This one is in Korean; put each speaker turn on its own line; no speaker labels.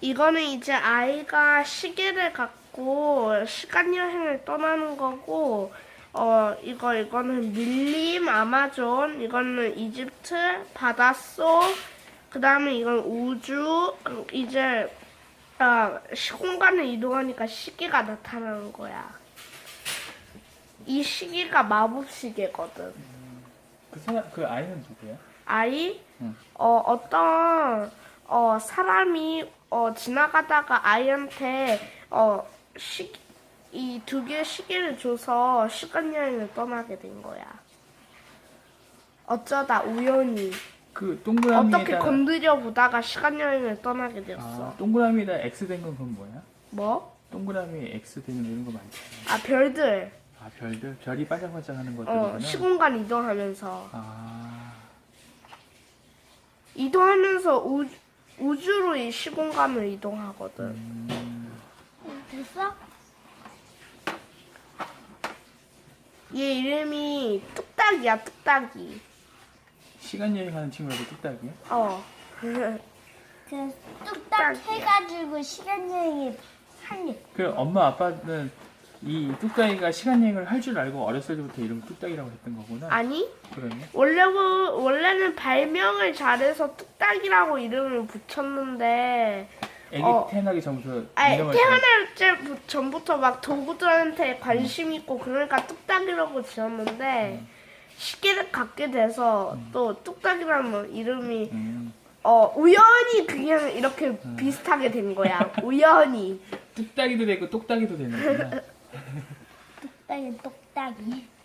이거는 이제 아이가 시계를 갖고 시간 여행을 떠나는 거고, 어, 이거, 이거는 밀림, 아마존, 이거는 이집트, 바닷속, 그 다음에 이건 우주, 이제, 아, 시공간을 이동하니까 시계가 나타나는 거야. 이 시계가 마법 시계거든.
그 사람 그 아이는 누구야?
아이,
응.
어, 어떤, 어, 사람이, 어, 지나가다가 아이한테, 어, 시, 이두 개의 시계를 줘서 시간 여행을 떠나게 된 거야. 어쩌다 우연히.
그 동그라미에다
어떻게 건드려 보다가 시간 여행을 떠나게 되었어.
아, 동그라미에다 X 된 건 그건 뭐야?
뭐?
동그라미 X 되는 이런 거 많잖아.
아, 별들.
아 별들 별이 반짝반짝하는
어,
것들이구나.
시공간 이동하면서.
아
이동하면서 우, 우주로 이 시공간을 이동하거든.
음,
됐어?
얘 이름이 뚝딱이야, 뚝딱이.
시간 여행하는 친구라도 뚝딱이야?
어.
그 뚝딱
뚝딱이야.
해가지고 시간 여행이 한 일.
그 엄마 아빠는 이 뚝딱이가 시간 여행을 할 줄 알고 어렸을 때부터 이름 뚝딱이라고 했던 거구나.
아니,
그러네.
원래, 원래는 발명을 잘해서 뚝딱이라고 이름을 붙였는데,
애기
어.
태어나기 전부터
아니, 태어날 때 전부터 막 도구들한테 관심 있고 그러니까 뚝딱이라고 지었는데, 시계를 갖게 돼서 또 뚝딱이라는 이름이,
음,
어, 우연히 그냥 이렇게 비슷하게 된 거야. 우연히.
뚝딱이도 되고 똑딱이도 되는구나.
뚝딱이 똑딱이.